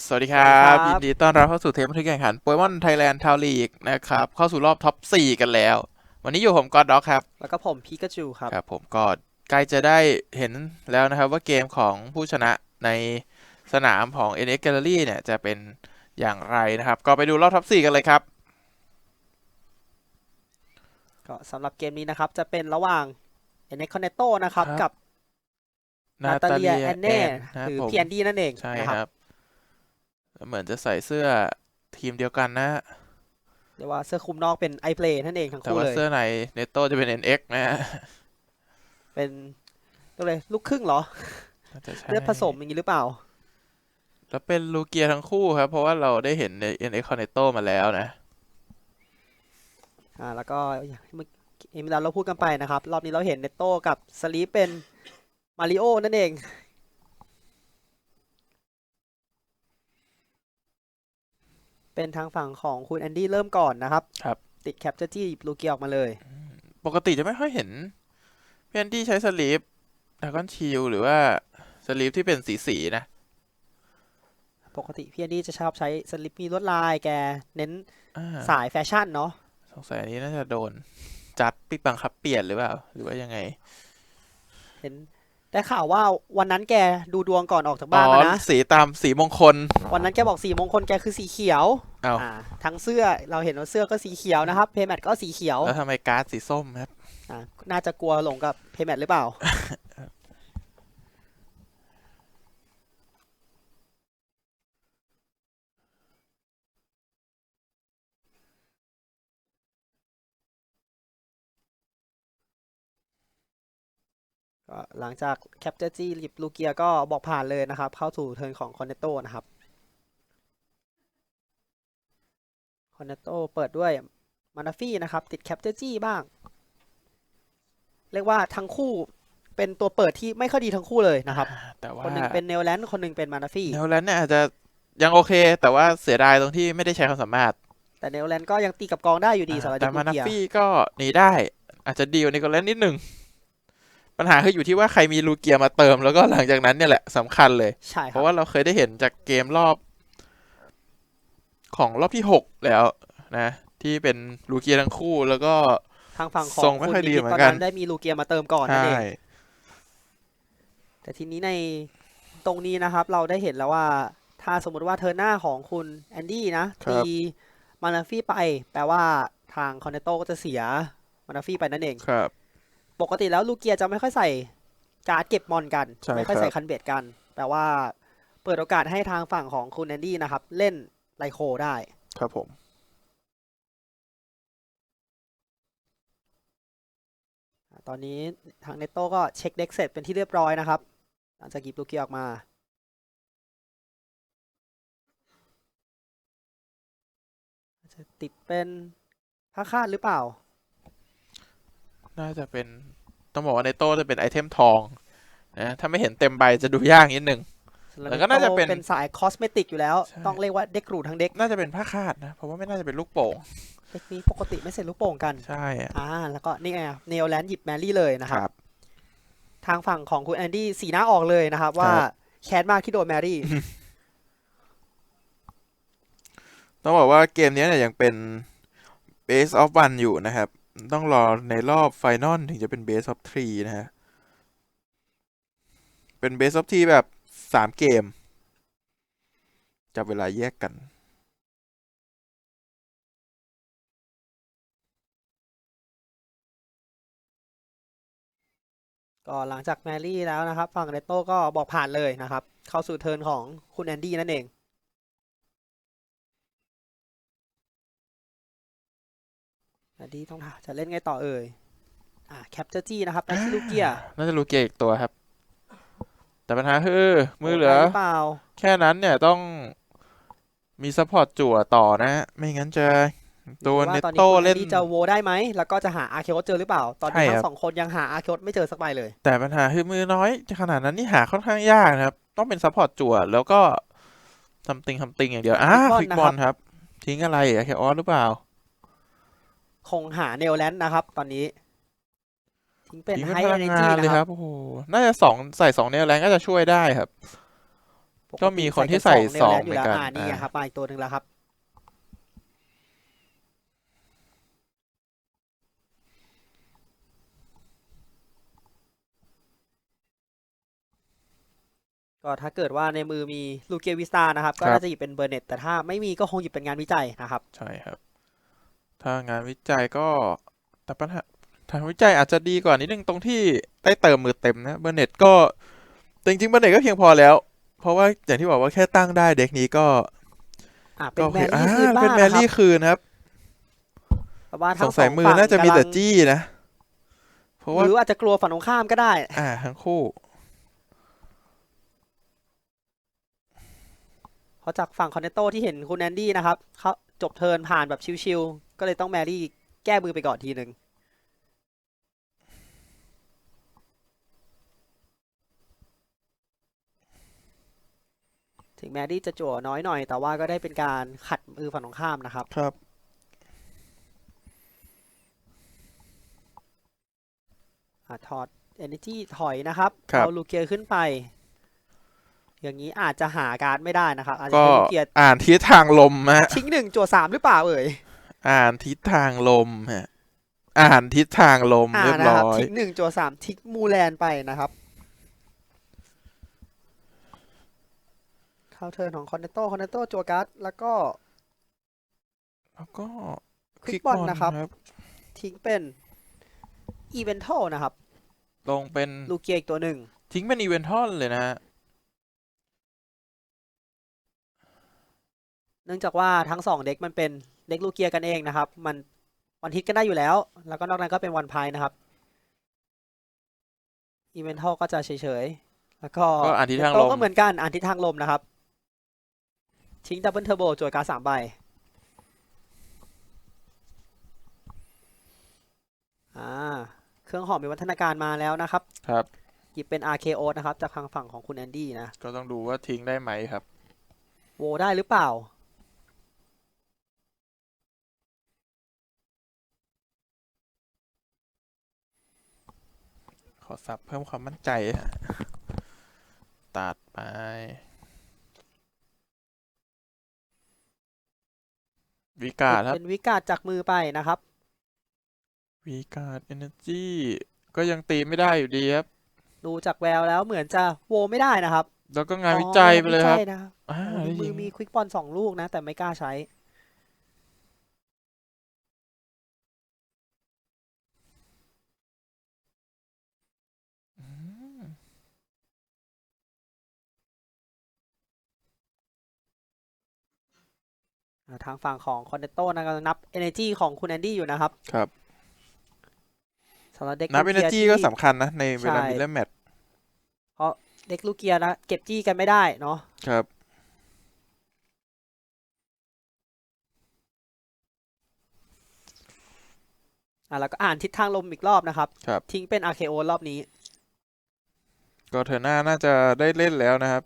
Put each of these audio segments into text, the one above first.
สวัสดีครับ สวัสดีครับ ยินดีต้อนรับเข้าสู่เทปบันทึกแข่งขันโปเกมอนไทยแลนด์ทาวลีกนะครับ เข้าสู่รอบท็อป 4 กันแล้ว วันนี้อยู่ผมกอดด็อกครับ แล้วก็ผมพีกาจูครับ ครับผมก็ใกล้จะได้เห็นแล้วนะครับว่าเกมของผู้ชนะในสนามของ NX Gallery เนี่ย จะเป็นอย่างไรนะครับ ก็ไปดูรอบท็อป 4 กันเลยครับ ก็สำหรับเกมนี้นะครับ จะเป็นระหว่างเอเนคอนเนโตนะครับ ครับ กับนาตาเลียแอนเน่นะหรือผมพีแอนดี้นั่นเองใช่นะคครัรับบ เหมือนจะใส่เสื้อทีมเดียวกันนะเรียกว่าเสื้อคลุมนอกเป็นไอเพลนั่นเองทั้งแต่คู่ว่าเลย เสื้อในเนโตจะเป็น NX นะฮะเป็นก็เลยลูกครึ่งเหรอน่าจะใช่เลือดผสมอย่างนี้หรือเปล่า แล้วเป็นลูเกียทั้งคู่ครับ เพราะว่าเราได้เห็นใน NX Cornetto มาแล้วนะ อ่า แล้วก็อย่างที่เมื่อกี้เวลาเราพูดกันไปนะครับ รอบนี้เราเห็นเนโตกับสลีปเป็นมาริโอนั่นเอง เป็นทางฝั่งของคุณแอนดี้เริ่มก่อนนะครับ ครับ ติดแคปเจอร์จี้ลูเกียออกมาเลย ปกติจะไม่ค่อยเห็นเพื่อนที่ใช้สลีปดากอนชิลหรือว่าสลีปที่เป็นสีสีๆนะ ปกติพี่แอนดี้จะชอบใช้สลิปมีลวดลายแกเน้นอ่าสายแฟชั่นเนาะสงสัยอันนี้น่าจะโดน จัดปิดบังคับเปลี่ยนหรือเปล่า หรือว่ายังไง เห็น ได้ข่าวว่าวันนั้นแกดูดวงก่อนออกจากอ๋บ้านอมานะสีตามสีมงคล วันนั้นแกบอกสีมงคลแกคือสีเขียวเอาอ่าทั้งเสื้อเราเห็นว่าเสื้อก็สีเขียวนะครับ เพย์แมทก็สีเขียว แล้วทำไมการ์ดสีส้มครับอ่าน่าจะกลัวหลงกับเพย์แมทหรือเปล่า หลังจากแคปเจอร์จี้หยิบลูเกียก็บอกผ่านเลยนะครับ เข้าสู่เทิร์นของคอนเนโตนะครับคอนเนโตเปิดด้วยมานาฟี่นะครับ ติดแคปเจอร์จี้บ้าง เรียกว่าทั้งคู่เป็นตัวเปิดที่ไม่ค่อยดีทั้งคู่เลยนะครับ แต่ว่าคนหนึ่งเป็นเนลแลนด์คนหนึ่งเป็นมานาฟี่แนวแลนเนี่ยอาจจะยังโอเค แต่ว่าเสียดายตรงที่ไม่ได้ใช้ความสามารถ แต่เนลแลนด์ก็ยังตีกับกองได้อยู่ดีสำหรับแต่ลูมานาเกียฟี่ก็หนีได้ อาจจะดีกว่านิโคลัสนิดหนึ่ง ปัญหาคืออยู่ที่ว่าใครมีลูเกียมาเติมแล้วก็หลังจากนั้นเนี่ยแหละสำคัญเลย ใช่คเพรับราะว่าเราเคยได้เห็นจากเกมรอบ ของรอบที่หกแล้วนะ ที่เป็นลูเกียทั้งคู่แล้วก็ทางฝั่งของทรงไม่คุณค่อยดีนิเหมืตอนตอนกันนั้นได้มีลูเกียมาเติมก่อนนั่นใช่เองแต่ทีนี้ในตรงนี้นะครับ เราได้เห็นแล้วว่า ถ้าสมมติว่าเทอร์นหน้าของคุณแอนดี้นะตีมานาฟี่ไป แปลว่าทางคอนเนโตก็จะเสียมานาฟี่ไปนั่นเองครับ ปกติแล้วลูเกียจะไม่ค่อยใส่การ์ดเก็บมอนกัน ใช่ไม่ค่อยครับใส่คันเบ็ดกัน แต่ว่าเปิดโอกาสให้ทางฝั่งของคุณแอนดี้นะครับ เล่นไลโคได้ ครับผมอ่าตอนนี้ทางเนโต้ก็เช็คเด็กเสร็จเป็นที่เรียบร้อยนะครับ หลังจากหยิบลูเกียออกมา จะติดเป็นผ้าคาดหรือเปล่า น่าจะเป็นต้องบอกว่าในโต้จะเป็นไอเทมทองนะถ้าไม่เห็นเต็มใบจะดูยากนิดหนึ่งแล้วก็น่าจะเป็นเป็นสายคอสเมติกอยู่แล้วใช่ต้องเรียกว่าเด็กรูทั้งเด็ก น่าจะเป็นผ้าคาดนะ เพราะว่าไม่น่าจะเป็นลูกโป่งเด็กนี้ปกติไม่ใส่ลูกโป่งกัน ใช่อะอ่าแล้วก็นี่ไงเนลแลนด์หยิบแมรี่เลยนะคครับรับ ทางฝั่งของคุณแอนดี้สีหน้าออกเลยนะครับ ว่าครับแค้นมากที่โดนแมรี่ ต้องบอกว่าเกมนี้เนี่ยยังเป็น Base of One อยู่นะครับ ต้องรอในรอบไฟนอลถึงจะเป็น Base of Three นะฮะ เป็น Base of Three แบบสามเกม จับเวลาแยกกันก็หลังจากแมรี่แล้วนะครับ ฝั่งเนโต้ก็บอกผ่านเลยนะครับ เข้าสู่เทิร์นของคุณแอนดี้นั่นเอง แอนดี้ต้องถามจะเล่นไงต่อเอ่ย อ่าแคปเจอร์จี้นะครับไปที่ลูกเกียร์น่าจะลูกเกยร์อีกตัวครับ แต่ปัญหาคือมือเหลือได้รือเปล่าแค่นั้นเนี่ยต้องมีซัพพอร์ตจั่วต่อนะ ไม่งั้นจะโดนหเนรือว่าตอนโต้นี้คุณแอเล่นนดี้จะโวได้ไหม แล้วก็จะหาอาร์เคโอเจอหรือเปล่า ตอนนี้ใช่ทั้ครับงสองคนยังหาอาร์เคโอไม่เจอสักใบเลย แต่ปัญหาคือมือน้อยขนาดนั้นนี่หาค่อนข้างยากนะครับ ต้องเป็นซัพพอร์ตจั่วแล้วก็ทำติงทำติงอย่างเดียว อ่าคคลิลิกกบบออลลนะคครับรับ ทิ้งอะไรอะแคออสหรือเปล่า คงหาเนลแลนด์นะครับ ตอนนี้ ทิ้งเป็นทิ้งไฮเป็นพเอลังเนงาจีนเลยนะคครัรับบโอ้โหน่าจะสองใส่สองแนวแรงก็จะช่วยได้ครับปก็ติมีคนที่แค่ใส่เนสองแลนด์อยู่แล้วเหมือนกันอ่านี่ไงอ่าครับมาอีกตัวหนึ่งแล้วครับก็ถ้าเกิดว่าในมือมีลูเกียวิสตานะครับ ก็ครับน่าจะหยิบเป็นเบอร์เน็ตแต่ถ้าไม่มีก็คงหยิบเป็นงานวิจัยนะครับ ใช่ครับ ถ้างานวิจัยก็แต่ปัญหาทางวิจัยอาจจะดีกว่านิดนึงตรงที่ได้เติมมือเต็มนะเบอร์เน็ตก็แต่จริงๆเบอร์เน็ตก็เพียงพอแล้ว เพราะว่าอย่างที่บอกว่าแค่ตั้งได้เด็กนี้ก็อ่าเป็ก็นโอแมเครี่อ่าคืนบ้าเป็นงแมนะครับรี่คืนครับแต่ว่าสทั้งงสัยสองมือฝั่งน่าจะมีแต่กำลังจี้นะเพราะว่าหรืออาจจะกลัวฝั่งตรงข้ามก็ได้ อ่าทั้งคู่เพราะจากฝั่งคอนเนตโตที่เห็นคุณแอนดี้นะครับเขา จบเทิร์นผ่านแบบชิวๆก็เลยต้องแมรี่แก้มือไปก่อนทีหนึ่งถึงแมรี่จะจั่วน้อยหน่อย แต่ว่าก็ได้เป็นการขัดมือฝั่งตรงข้ามนะครับ ครับ อะถอด Energy ถอยนะครับ ครับ เอาลูเกียขึ้นไป อย่างนี้อาจจะหาการ์ดไม่ได้นะครับอาจจะก็ใช้ลูเกียอ่านทิศทางลมฮะทิ้งหนึ่งจั่วสามหรือเปล่าเอ่ยอ่านทิศทางลมฮะอ่านทิศทางลมอ่าเรียบนะคร้รับอยทิ้งหนึ่งจั่วสามทิ้งมูแลนไปนะครับเข้าเทิร์นของคอนเนตโตคอนเนตโตจั่วการ์ดแล้วก็ แล้วก็ควิกบอลนะครับครับ ทิ้งเป็นอีเวนทัลนะครับ ลงเป็นลูเกียอีกตัวหนึ่งทิ้งเป็นอีเวนทอนเลยนะฮะ เนื่องจากว่าทั้งสองเด็กมันเป็นเด็กลูเกียกันเองนะครับ มันวันฮิตกันได้อยู่แล้ว แล้วก็นอกนั้นก็เป็นวันพายนะครับอีเวนทัลก็จะเฉยๆ แล้วก็ก็อ่านทิศทางโตลม ก็เหมือนกันอ่านทิศทางลมนะครับ ทิ้งดับเบิลเทอร์โบจั่วการ์ดสามใบอ่าเครื่องหอมมีวัฒนาการมาแล้วนะครับ ครับหยิบเป็น RKO นะครับ จากทางฝั่งของคุณแอนดี้นะ ก็ต้องดูว่าทิ้งได้ไหมครับ โวได้หรือเปล่า อสับเพิ่มความมั่นใจฮะตัดไป วิกาดครับ เป็นวิกาดจากมือไปนะครับ วิกาดเอเนจีก็ยังตีไม่ได้อยู่ดีครับ ดูจากแววแล้วเหมือนจะโวไม่ได้นะครับ แล้วก็งานวิจัยไปเลยครับอ๋อวิจันะครับอ่าโอ้ในได้มืยิองมีควิกบอลสองลูกนะ แต่ไม่กล้าใช้ ทางฝั่งของคอนเนตโตนะกำลังนับ Energy ของคุณแอนดี้อยู่นะครับ ครับสำหรับเด็กนับลูเอเกีเนยจีที่ก็สำคัญนะ ในเวลาใช่มีเล่นแมตช์เด็กลูกเกียนะ เก็บจี้กันไม่ได้เนาะครับอ่าแล้วก็อ่านทิศทางลมอีกรอบนะครับ ครับ ทิ้งเป็น RKO รอบนี้ ก็เทอร์หน้าน่าจะได้เล่นแล้วนะครับ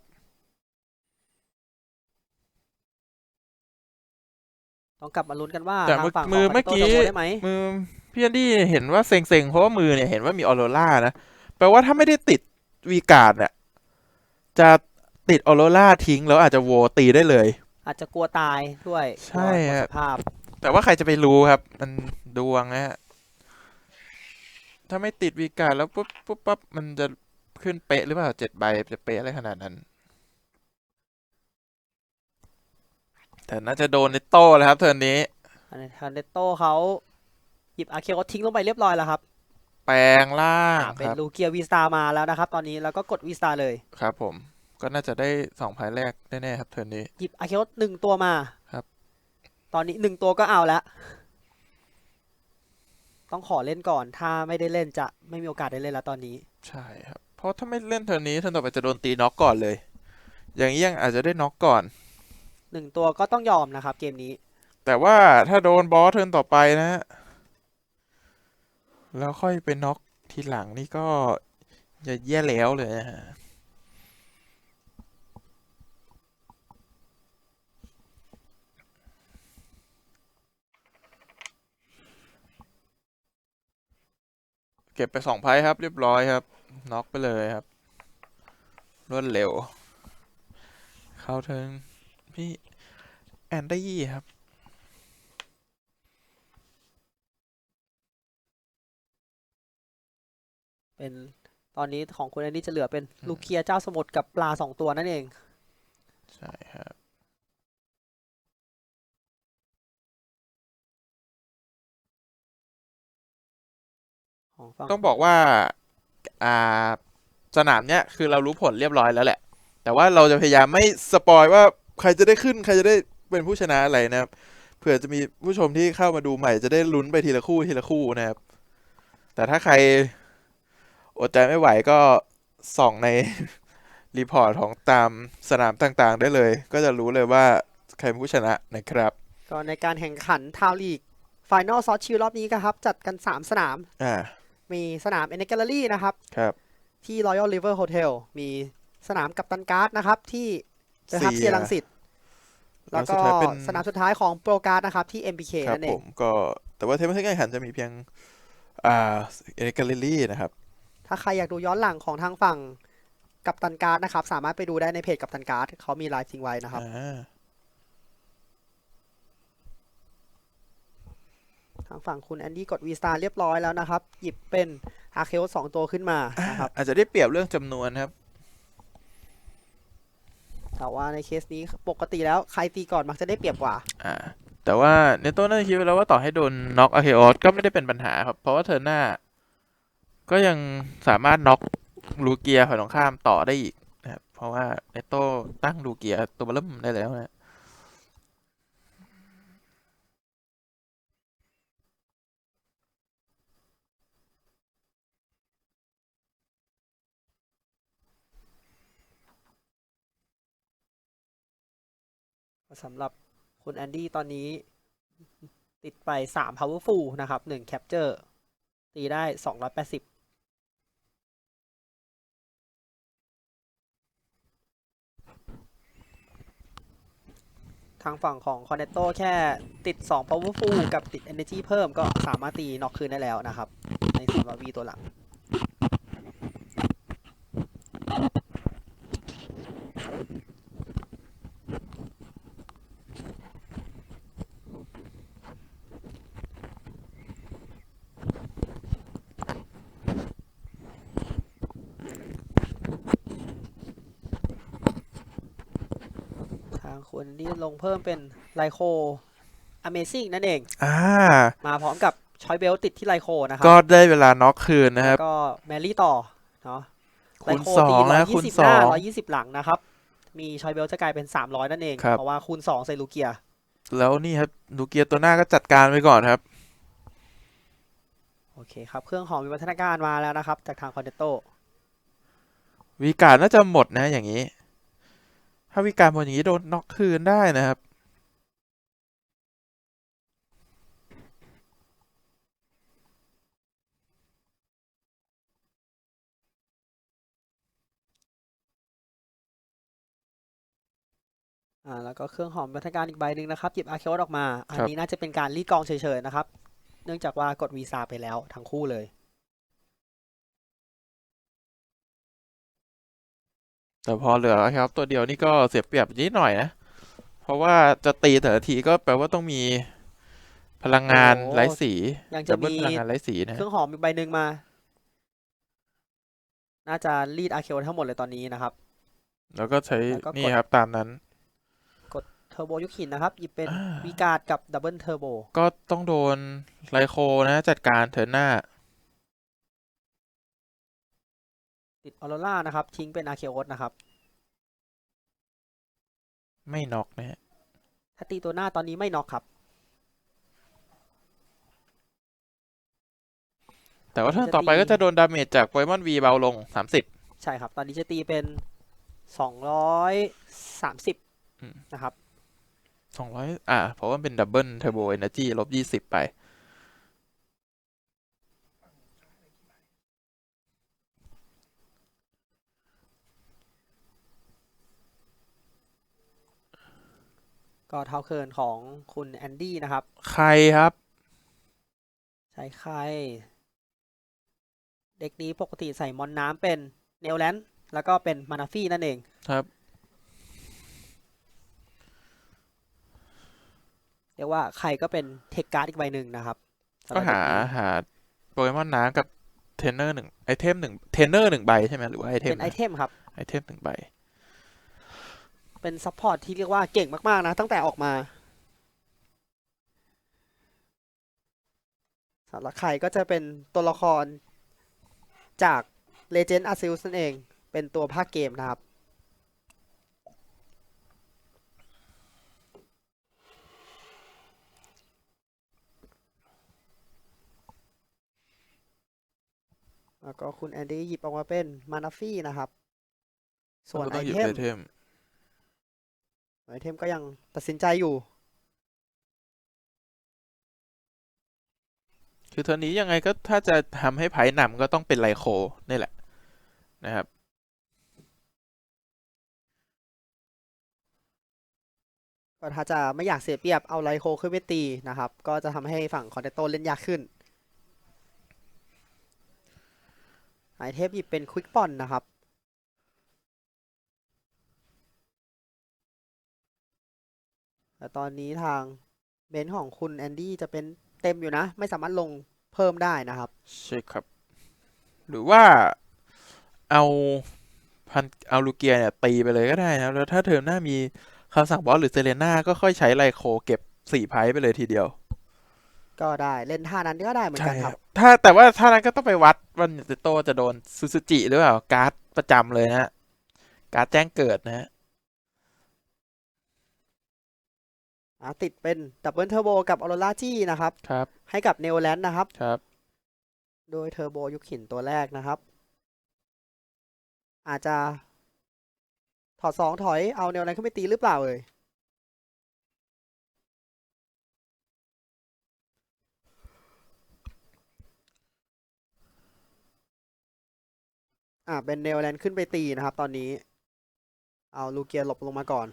ต้องกลับมาลุ้นกันว่าแต่ทางเมื่อฝั่งขมืองอคอนเมื่เนอตโตกี้จะโวได้ไหมมือพี่แอนดี้เห็นว่าเซ็งๆเพราะว่ามือเนี่ยเห็นว่ามีออโรรานะแปลว่าถ้าไม่ได้ติดวีการ์ดเนี่ยจะติดออโรราทิ้งแล้วอาจจะโวตีได้เลย อาจจะกลัวตายด้วยใช่กลัวหมดฮะสภาพ แต่ว่าใครจะไปรู้ครับ มันดวงนะฮะถ้าไม่ติดวีการ์ดแล้วปุ๊บปุ๊บปั๊บมันจะขึ้นเป๊ะหรือเปล่าเจ็ดใบจะเป๊ะอะไรขนาดนั้น แต่น่าจะโดนในโต้แล้วครับเทิร์นนี้อันนี้คอนเนตโตเขาหยิบ RKO ทิ้งลงไปเรียบร้อยแล้วครับ แปลงล่างอ่าเป็คนรับลูเกียวีสตามาแล้วนะครับ ตอนนี้แล้วก็กดวีสตาเลย ครับผม ก็น่าจะได้สองพายแรกแน่ๆครับเทิร์นนี้ หยิบ RKO หนึ่งตัวมาครับ ตอนนี้หนึ่งตัวก็เอาแล้ว ต้องขอเล่นก่อน ถ้าไม่ได้เล่นจะไม่มีโอกาสได้เล่นแล้วตอนนี้ ใช่ครับ เพราะถ้าไม่เล่นเทิร์นนี้เทิร์นต่อไปจะโดนตีน็อกก่อนเลย อย่างนี้ยังอาจจะได้น็อกก่อน หนึ่งตัวก็ต้องยอมนะครับ เกมนี้ แต่ว่าถ้าโดนบอสเทิร์นต่อไปนะฮะแล้วค่อยไปน็อกทีหลังนี่ก็จะแย่แล้วเลยนะฮะเก็บไปสองไพ่ครับ เรียบร้อยครับ น็อกไปเลยครับ รวดเร็ว เข้าเทิร์นพี่ แอนดี้ครับ เป็นตอนนี้ของคุณแอนดี้จะเหลือเป็นอืมลูเคียเจ้าสมุทรกับปลาสองตัวนั่นเอง ใช่ครับของฝั่งต้องบอกว่าอ่าสนามเนี้ยคือเรารู้ผลเรียบร้อยแล้วแหละ แต่ว่าเราจะพยายามไม่สปอยว่าใครจะได้ขึ้น ใครจะได้ เป็นผู้ชนะอะไรนะครับเผื่อจะมีผู้ชมที่เข้ามาดูใหม่จะได้ลุ้นไปทีละคู่ทีละคู่นะครับ แต่ถ้าใครอดใจไม่ไหวก็ส่องในรีพอร์ตของตามสนามต่างๆ ได้เลย ก็จะรู้เลยว่าใครเป็นผู้ชนะนะครับ ก็ในการแข่งขันทาวลีกฟ i แนลซอสชิลรอบนี้ก็ครับ จัดกัน 3 สนาม อ่า มีสนามเอเนก a ลเลอรี่นะครับ ครับ ที่ Royal River Hotel มีสนามกัปตันการ์ดนะครับ ที่เดอะฮับเซีเซียยรังสิต แล้วสุก็ดท้ายเป็นสนามสุดท้ายของโปรการ์ดนะครับ ที่ MBK ครับนั่นเอผงมก็แต่ว่าเทปที่การแข่งขันจะมีเพียงอ่าเอเนกาลิลี่นะครับ ถ้าใครอยากดูย้อนหลังของทางฝั่งกัปตันการ์ดนะครับ สามารถไปดูได้ในเพจกัปตันการ์ดเขามีไลฟ์ทิ้งไว้นะครับอ่าทางฝั่งคุณแอนดี้กดวีสตาร์เรียบร้อยแล้วนะครับ หยิบเป็นอาเคโอสองตัวขึ้นมานะครับอาจจะได้เปรียบเรื่องจำนวนครับ แต่ว่าในเคสนี้ปกติแล้วใครตีก่อนมักจะได้เปรียบกว่า อ่า แต่ว่าเนโต้น่าจะคิดไว้แล้วว่าต่อให้โดนน็อกอาเคออสก็ไม่ได้เป็นปัญหาครับ เพราะว่าเธอหน้า ก็ยังสามารถน็อกลูเกียฝ่ายตรงข้ามต่อได้อีกนะครับเพราะว่าเนโต้ตั้งลูเกียตัวเริ่มได้แล้วนะ สำหรับคุณแอนดี้ตอนนี้ ติดไป 3 powerful นะครับ 1 capture ตีได้ 280ทางฝั่งของ c o n n e t t o แค่ติด 2 powerful กับติด energy เพิ่มก็สามารถตีน็อกคืนได้แล้วนะครับ ในสำหรับวีตัวหลัง ทางคุณที่ลงเพิ่มเป็นไลโค Amazing นั่นเอง อ่า มาพร้อมกับชอยเบลติดที่ไลโคนะครัก็ได้เวลาน็อกคืนนะครับแล้วก็แมรี่ต่อ เนาะไลคูณโคสอตีงร้อนะยคูณยี่สิบสหอน้างร้อยยี่สิบหลังนะครับ มีชอยเบลจะกลายเป็นสามร้อยนั่นเองครับเพราะว่าคูณสองใส่ลูเกีย แล้วนี่ครับลูเกียตัวหน้าก็จัดการไปก่อนครับ โอเคครับ เครื่องหอมวิวัฒนาการมาแล้วนะครับ จากทางคอนเนตโตวีการดน่าจะหมดนะอย่างนี้ ถ้าวีการหมดอย่างนี้โดนน็อกคืนได้นะครับอ่าแล้วก็เครื่องหอมวิวัฒนาการอีกใบหนึ่งนะครับหยิบอาร์เคโอออกมา อันครับนี้น่าจะเป็นการรีดกองเฉยๆนะครับ เนื่องจากว่ากดวีซ่าไปแล้วทั้งคู่เลย แต่พอเหลือครับตัวเดียวนี่ก็เสียเปรียบนิดหน่อยนะ เพราะว่าจะตีแต่ละทีก็แปลว่าต้องมีพลังงานโอ้ไร้สียังจะดับเบิลมี พลังงานไร้สีนะ เครื่องหอมอีกใบหนึ่งมา น่าจะรีดอาร์เคโอทั้งหมดเลยตอนนี้นะครับ แล้วก็ใช้แล้วก็กด นี่ครับตามนั้น เทอร์โบยุคหินนะครับ หยิบเป็นอ่า วีการ์ดกับดับเบิลเทอร์โบ ก็ต้องโดนไลโคนะจัดการเทิร์นหน้า ติดออโรร่านะครับ ทิ้งเป็นอาร์เคโอนะครับ ไม่น็อกนะฮะถ้าตีตัวหน้าตอนนี้ไม่น็อกครับ แต่ว่าเทิร์นจะต่อไปตีก็จะโดนดาเมจจากโปเกมอนวีเบาลงสามสิบใช่ครับ ตอนนี้จะตีเป็นสองร้อยสามสิบอืมนะครับสองร้อยอ่า เพราะว่าเป็นดับเบิลเทอร์โบเอเนอร์จีลบยี่สิบไป ก็เท้าเคินของคุณแอนดี้นะครับ ใครครับ ใช้ใคร เด็กนี้ปกติใส่มอนน้ำเป็นเนลแลนด์แล้วก็เป็นมานาฟี่นั่นเอง ครับ เรียกว่าใครก็เป็นเทคการ์ดอีกใบหนึ่งนะครับก็หาหาโปเกมอนน้ำกับเทนเนอร์หนึ่งไอเทมหนึ่งเทนเนอร์หนึ่งใบใช่ไหมหรือว่าไอเทมเป็นไอเทมครับไอเทมหนึ่งใบ เป็นซัพพอร์ตที่เรียกว่าเก่งมาก ๆ นะ ตั้งแต่ออกมาสำหรับใครก็จะเป็นตัวละครจาก Legend Arceus นั่นเอง เป็นตัวภาคเกมนะครับ แล้วก็คุณแอนดี้หยิบออกมาเป็นมานาฟี่นะครับ ส่วนก็ไอต้องหยิบเทม ไอเทมไอเทมก็ยังตัดสินใจอยู่ คือเทอร์นนี้ยังไงก็ถ้าจะทำให้ไพ่นำก็ต้องเป็นไลโคนี่แหละนะครับก็ถ้าจะไม่อยากเสียเปรียบเอาไลโคขึ้นไปตีนะครับ ก็จะทำให้ฝั่งคอนเทโตเล่นยากขึ้นไอเทมหยิบเป็นควิกปอนนะครับ แต่ตอนนี้ทางเบนซ์ของคุณแอนดี้จะเป็นเต็มอยู่นะ ไม่สามารถลงเพิ่มได้นะครับ ใช่ครับ หรือว่าเอาพันเอาลูเกียเนี่ยตีไปเลยก็ได้นะแล้วถ้าเทอมหน้ามีคำสั่งบอสหรือเซเลน่าก็ค่อยใช้ไลโคเก็บสี่ไพ่ไปเลยทีเดียว ก็ได้เล่นท่านั้นก็ได้เหมือนใช่กันคครัรับบถ้าแต่ว่าถ้านั้นก็ต้องไปวัดว่าเนโตจะโดนซูซูจิหรือเปล่าการ์ดประจำเลยนะฮะการ์ดแจ้งเกิดนะฮะ อะติดเป็นดับเบิลเทอร์โบกับออโรราจี้นะครับ ครับ ให้กับเน w แลนด์นะครับ ครับ โดยเทอร์โบยุคหินตัวแรกนะครับ อาจจะถอดสองถอยเอาแนวแรงขึ้นไปตีหรือเปล่าเอ่ยอ่าเป็นเนวแลนด์ขึ้นไปตีนะครับ ตอนนี้ เอาลูเกียหลบลงมาก่อน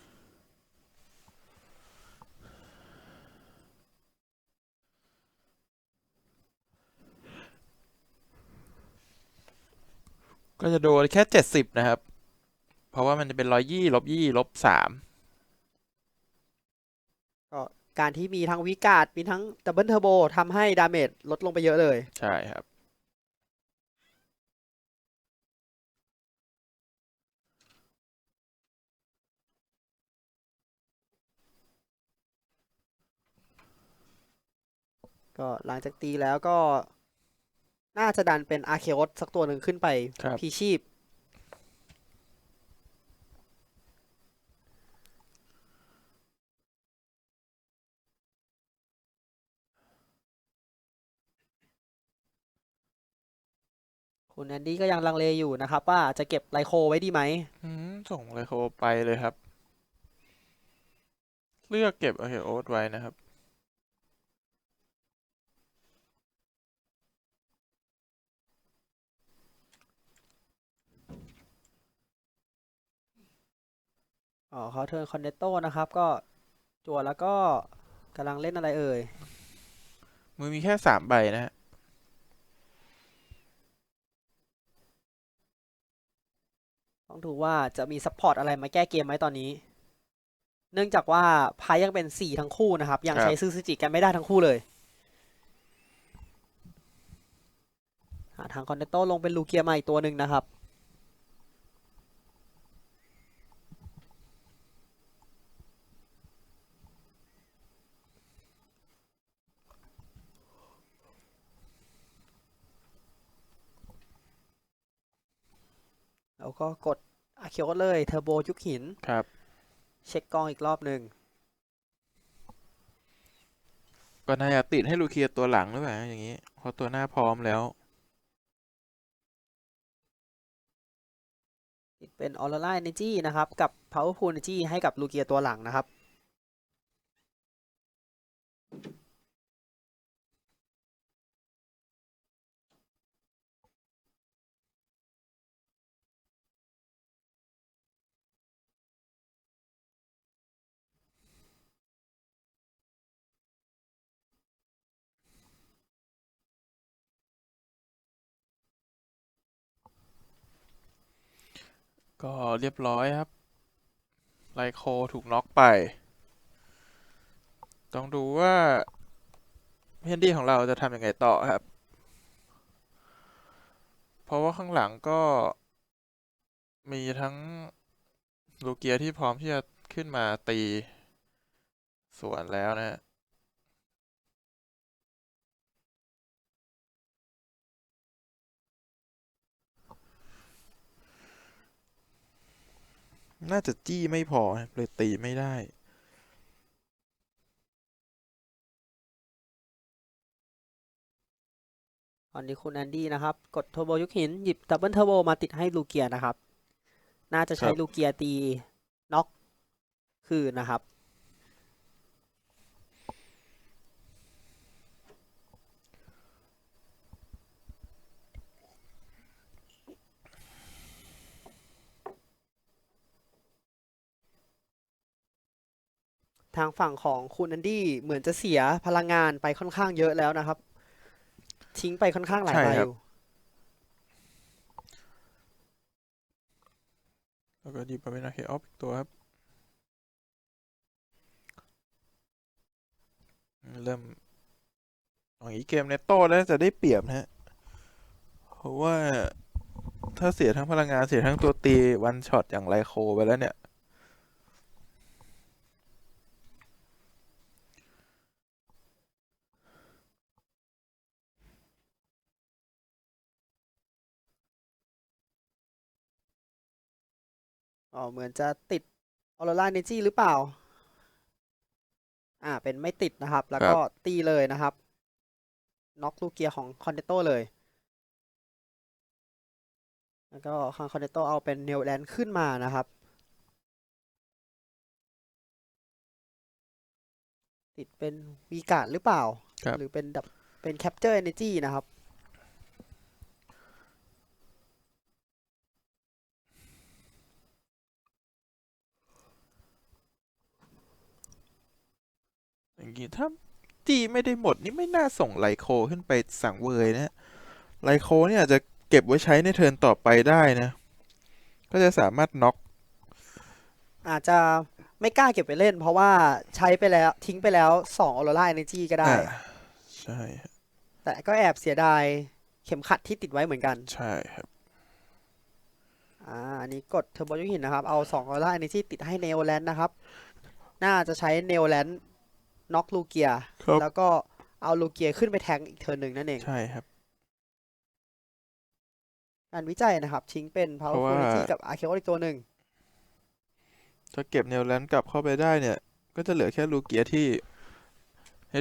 ก็จะโดนแค่เจ็ดสิบนะครับ เพราะว่ามันจะเป็นร้อยยี่ลบยี่ลบสามก็การที่มีทั้งวิกาดมีทั้งดับเบิลเทอร์โบทำให้ดาเมจลดลงไปเยอะเลย ใช่ครับ ก็หลังจากตีแล้วก็ น่าจะดันเป็นอาร์เคโอสสักตัวหนึ่งขึ้นไปครับ พีชีพ คุณแอนดี้ก็ยังลังเลอยู่นะครับ ว่าจะเก็บไลโคไว้ดีไหม อืมส่งไลโคไปเลยครับ เลือกเก็บโอเคโอ๊ตไว้นะครับ อ๋อเขาเทิร์นคอนเนตโตนะครับ ก็จวดแล้วก็กำลังเล่นอะไรเอ่ย มือมีแค่สามใบนะฮะต้องดูว่าจะมีซัพพอร์ตอะไรมาแก้เกมไหมตอนนี้ เนื่องจากว่าพายยังเป็นสี่ทั้งคู่นะครับ ยังครับใช้ซูซูจิกันไม่ได้ทั้งคู่เลย หาทางคอนเนตโตลงเป็นลูเกียมาอีกตัวหนึ่งนะครับ แล้วก็กดอาเคียวเลยเทอร์โบยุคหิน ครับ เช็คกล้องอีกรอบหนึ่งก็น่าจะติดให้ลูเคียตัวหลังหรือเปล่าอย่างนี้เพราะตัวหน้าพร้อมแล้ว เป็นออร่าเอเนจีนะครับ กับ Powerful Energy ให้กับลูเกียตัวหลังนะครับ ก็เรียบร้อยครับ ไลโคถูกน็อกไป ต้องดูว่าเฮนดี้ของเราจะทำยังไงต่อครับ เพราะว่าข้างหลังก็มีทั้งลูเกียที่พร้อมที่จะขึ้นมาตีสวนแล้วนะฮะ น่าจะจี้ไม่พอครับเลยตีไม่ได้ตอนนี้คุณแอนดี้นะครับ กดเทอร์โบยุคหิน หยิบดับเบิลเทอร์โบมาติดให้ลูเกียนะครับ น่าจะใช้ครับลูเกียตีน็อกคืนนะครับ ทางฝั่งของคุณแอนดี้เหมือนจะเสียพลังงานไปค่อนข้างเยอะแล้วนะครับ ทิ้งไปค่อนข้างหลายใช่ใบครัอบ ยู่แล้วก็ดีบาเบนาเคออฟอีกตัวครับเริ่มอย่างนี้เกมเนตโต้แล้วจะได้เปรียบนะฮะ เพราะว่าถ้าเสียทั้งพลังงานเสียทั้งตัวตีวันช็อตอย่างไรโคไปแล้วเนี่ย อ๋อเหมือนจะติดออโรราเนจีหรือเปล่า อ่า เป็นไม่ติดนะครับ แล้วก็ตีเลยนะครับน็อกลูกเกียร์ของคอนเนโตเลย แล้วก็ทางคอนเนโตเอาเป็นเนวแลนด์ขึ้นมานะครับ ติดเป็นวีการ์ดหรือเปล่าครับหรือเป็นดับเป็นแคปเจอร์เอเนจีนะครับ อย่างนี้ถ้าตีไม่ได้หมดนี่ไม่น่าส่งไลโคขึ้นไปสั่งเวยนะฮะไลโคเนี่ยอาจจะเก็บไว้ใช้ในเทิร์นต่อไปได้นะ ก็จะสามารถน็อกอาจจะไม่กล้าเก็บไปเล่น เพราะว่าใช้ไปแล้วทิ้งไปแล้วสองออโรราเอเนจีก็ได้ อ่าใช่ฮะแต่ก็แอบเสียดายเข็มขัดที่ติดไว้เหมือนกันใช่ครับอ่าอันนี้กดเทอร์โบยูหินนะครับ เอา2ออร่าเอเนจีติดให้เนโอแลนด์นะครับ น่าจะใช้เนโอแลนด์ น็อกลูเกียครับ แล้วก็เอาลูเกียขึ้นไปแทงอีกเทิร์นหนึ่งนั่นเอง ใช่ครับการวิจัยนะครับทิ้งเป็นเพ power ราะว่า quality กับ a r c h e o อีกตัวหนึ่ง ถ้าเก็บเนวแลนด์กลับเข้าไปได้เนี่ย ก็จะเหลือแค่ลูเกียที่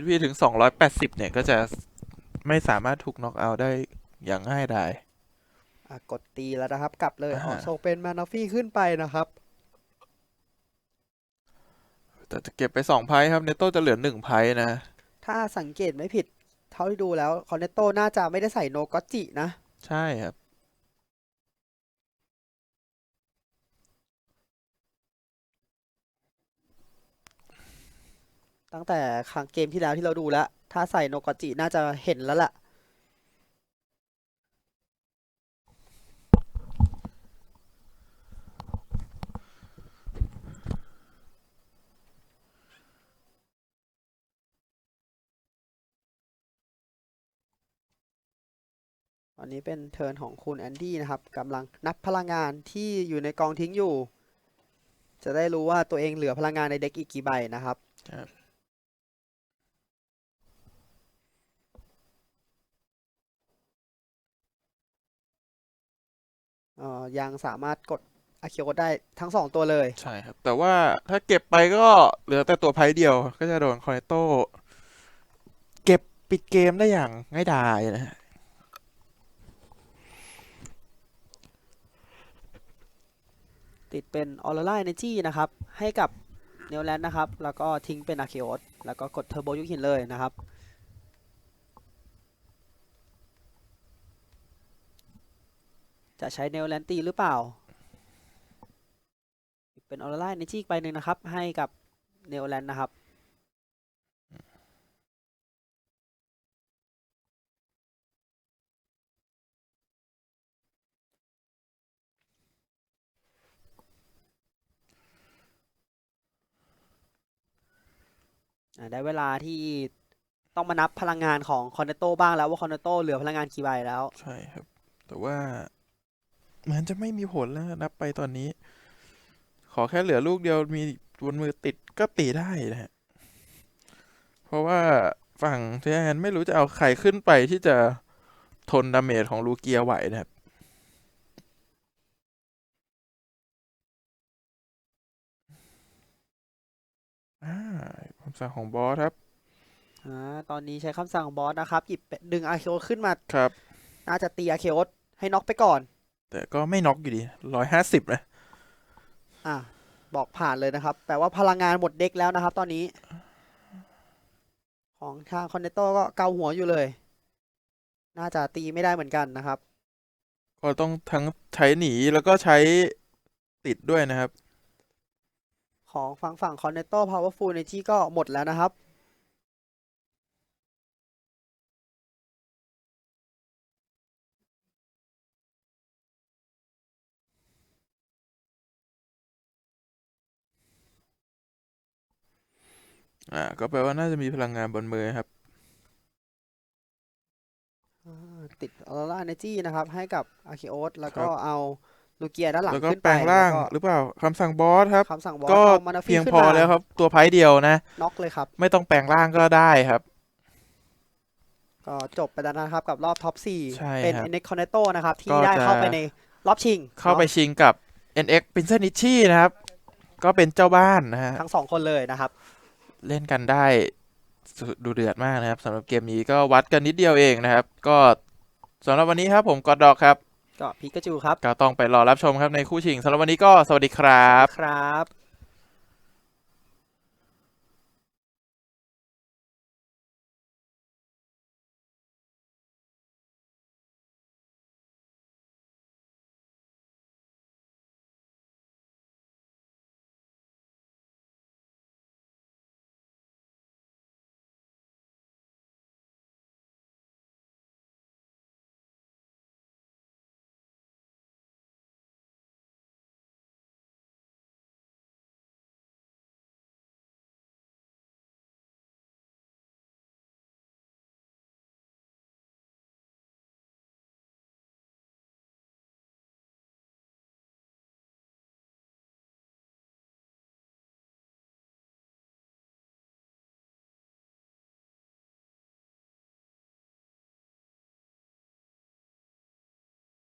HP ถึง 280 เนี่ย ก็จะไม่สามารถถูกน็อกเอาท์ได้อย่างง่ายดาย อะกดตีแล้วนะครับ กลับเลยอ่า ออกโซเป็นมานาฟี่ขึ้นไปนะครับ แต่จะเก็บไป2ไพ่ครับเนโต้จะเหลือ1ไพ่นะ ถ้าสังเกตไม่ผิด เท่าที่ดูแล้วคอนเนโตน่าจะไม่ได้ใส่โนก o จินะ ใช่ครับตั้งแต่ครั้งเกมที่แล้วที่เราดูแล้ว ถ้าใส่โนก o จิน่าจะเห็นแล้วล่ะ นนี้เป็นเทิร์นของคุณแอนดี้นะครับกำลังนับพลังงานที่อยู่ในกองทิ้งอยู่ จะได้รู้ว่าตัวเองเหลือพลังงานในเด็กอีกกี่ใบนะครับ ครับ เอ่อยังสามารถกดอาคิโอได้ทั้งสองตัวเลย ใช่ครับ แต่ว่าถ้าเก็บไปก็เหลือแต่ตัวไพ่เดียว ก็จะโดนคอนเนโต้เก็บปิดเกมได้อย่างง่ายดายนะฮะ ติดเป็นออร่าเอเนจีนะครับ ให้กับเนวแลนด์นะครับ แล้วก็ทิ้งเป็นอาคิโอแล้วก็กดเทอร์โบยุคินเลยนะครับ จะใช้เนวแลนตีหรือเปล่า เป็นออร่าเอเนจีไปหนึ่งนะครับ ให้กับเนวแลนด์นะครับ ได้เวลาที่ต้องมานับพลังงานของคอนเนโตบ้างแล้วว่าคอนเนโตเหลือพลังงานกี่ใบแล้ว ใช่ครับ แต่ว่าเหมือนจะไม่มีผลแล้วนับไปตอนนี้ ขอแค่เหลือลูกเดียวมีบนมือติดก็ตีได้นะฮะ เพราะว่าฝั่งเทแอนไม่รู้จะเอาใครขึ้นไปที่จะทนดาเมจของลูเกียไหวนะครับอ่า คำสั่งของบอสครับอ่าตอนนี้ใช้คำสั่งของบอสนะครับหยิบดึงอาร์เคโอสขึ้นมา ครับ น่าจะตีอาร์เคโอสให้น็อกไปก่อน แต่ก็ไม่น็อกอยู่ดีร้อยห้าสิบนะอะบอกผ่านเลยนะครับ แปลว่าพลังงานหมดเด็กแล้วนะครับ ตอนนี้ ของทางคอนเนโตก็เกาหัวอยู่เลย น่าจะตีไม่ได้เหมือนกันนะครับ ก็ต้องทั้งใช้หนีแล้วก็ใช้ติดด้วยนะครับ ของฝั่งฝั่งคอนเนโตพาวเวอร์ฟูลเนจีก็หมดแล้วนะครับ อ่า ก็แปลว่าน่าจะมีพลังงานบนมือครับอ่าติดออร่าเนจีนะครับ ให้กับอาร์เคโอสแล้วก็ครับเอา ลูเกียด้านหลังแล้วก็ขึ้นแปไปลงร่างแล้วก็หรือเปล่าคำสั่งบอสครับ คำสั่งบอสก็เอามานาฟีเพียงขึ้นพอมาแล้วครับ ตัวไพ่เดียวนะ น็อกเลยครับ ไม่ต้องแปลงร่างก็ได้ครับ ก็จบไปแล้วนะครับกับรอบท็อป4ใช่เป็นครับเน็กคอนเนโตนะครับ ที่ก็ได้เข้าจะไปในรอบชิงเข้าไปนะชิงกับ NX p r i n c e s s n i c h i นะครับ ก็เป็นเจ้าบ้านนะฮะทั้งสองคนเลยนะครับ เล่นกันได้สุดดูเดือดมากนะครับสำหรับเกมนี้ก็วัดกันนิดเดียวเองนะครับ ก็สำหรับวันนี้ครับผมกอดดอกครับ ก็พิกาจูครับ ก็ต้องไปรอรับชมครับในคู่ชิงสำหรับวันนี้ก็สวัสดีครับครับ